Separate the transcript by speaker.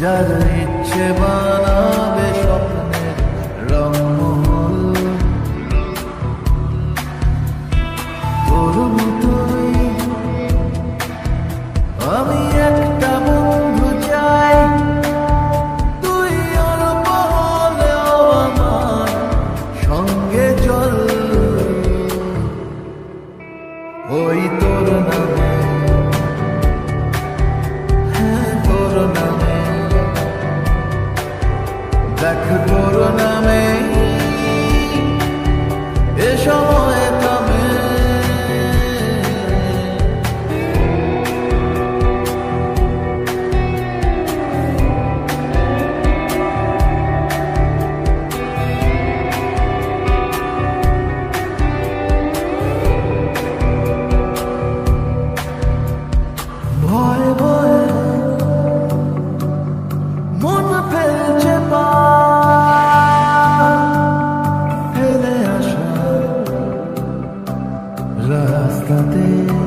Speaker 1: జర ఇచ్చే তোর নামে এ সময় about this?